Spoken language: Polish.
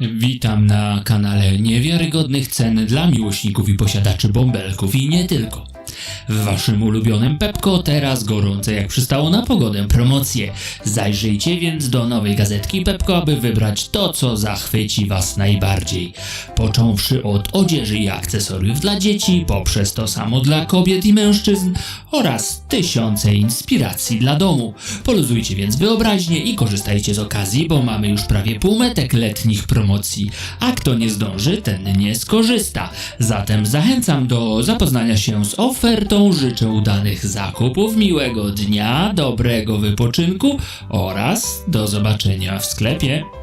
Witam na kanale niewiarygodnych cen dla miłośników i posiadaczy bąbelków i nie tylko. W waszym ulubionym Pepko teraz gorące jak przystało na pogodę promocje. Zajrzyjcie więc do nowej gazetki Pepko, aby wybrać to, co zachwyci was najbardziej. Począwszy od odzieży i akcesoriów dla dzieci, poprzez to samo dla kobiet i mężczyzn oraz tysiące inspiracji dla domu. Poluzujcie więc wyobraźnię i korzystajcie z okazji, bo mamy już prawie półmetek letnich promocji, a kto nie zdąży, ten nie skorzysta. Zatem zachęcam do zapoznania się z ofertą, życzę udanych zakupów, miłego dnia, dobrego wypoczynku oraz do zobaczenia w sklepie.